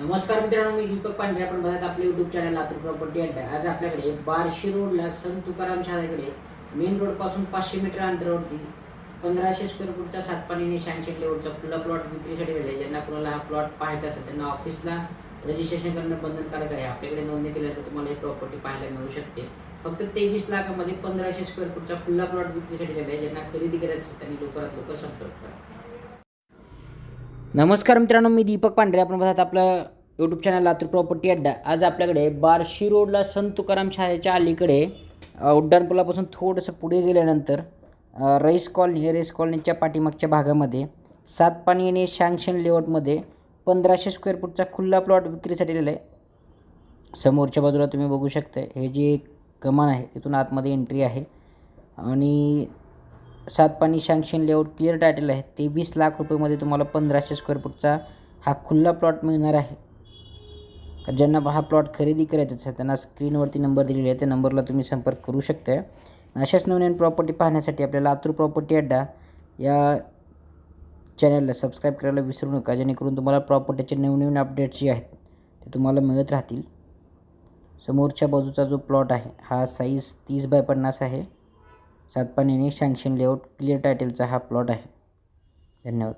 नमस्कार मित्रांनो मी दीपक पांडे आपण बघत आपले युट्यूब चॅनल लातूर प्रॉपर्टी अड्डा आज आपल्याकडे बार्शी रोडला संत तुकाराम शाळेकडे मेन रोडपासून पाचशे मीटर अंतरावरती पंधराशे स्क्वेअर फूटचा सात पाणी शहाऐंशी लेवटचा खुला प्लॉट विक्रीसाठी दिला आहे. ज्यांना कोणाला हा प्लॉट पाहायचा असेल त्यांना ऑफिसला रजिस्ट्रेशन करणं बंधनकारक आहे. आपल्याकडे नोंदणी केल्यानंतर तुम्हाला ही प्रॉपर्टी पाहायला मिळू शकते. फक्त तेवीस लाखामध्ये पंधराशे स्क्वेअर फूटचा खुला प्लॉट विक्रीसाठी दिला आहे. ज्यांना खरेदी करायचं असेल त्यांनी लवकरात लवकर संपर्क करा. नमस्कार मित्रांनो मी दीपक पांढरे. आपण बघत आपलं यूट्यूब चॅनल लातूर प्रॉपर्टी अड्डा. आज आपल्याकडे बार्शी रोडला संत तुकाराम शाळेच्या अलीकडे उड्डाणपुलापासून थोडंसं पुढे गेल्यानंतर रईस कॉलनी रईस कॉलनीच्या पाठीमागच्या भागामध्ये सात पाणी आणि शँक्शन लेआउटमध्ये पंधराशे स्क्वेअर फूटचा खुल्ला प्लॉट विक्रीसाठी दिलेला आहे. समोरच्या बाजूला तुम्ही बघू शकता हे जे एक कमान आहे तिथून आतमध्ये एंट्री आहे. आणि सात पाणी सँक्शन लेआउट क्लिअर टायटल आहे. तेवीस लाख रुपयेमध्ये तुम्हाला पंधराशे स्क्वेअर फूटचा हा खुल्ला प्लॉट मिळणार आहे. तर ज्यांना हा प्लॉट खरेदी करायचा असेल त्यांना स्क्रीनवरती नंबर दिलेला आहे त्या नंबरला तुम्ही संपर्क करू शकता अशाच नवनवीन प्रॉपर्टी पाहण्यासाठी आपल्याला आतूर प्रॉपर्टी अड्डा या चॅनलला सबस्क्राईब करायला विसरू नका. जेणेकरून तुम्हाला प्रॉपर्टीचे नवनवीन अपडेट्स जे आहेत ते तुम्हाला मिळत राहतील. समोरच्या बाजूचा जो प्लॉट आहे हा साईज तीस बाय पन्नास आहे. सातपाणीने शँक्शन लेआउट क्लिअर टायटलचा हा प्लॉट आहे. धन्यवाद.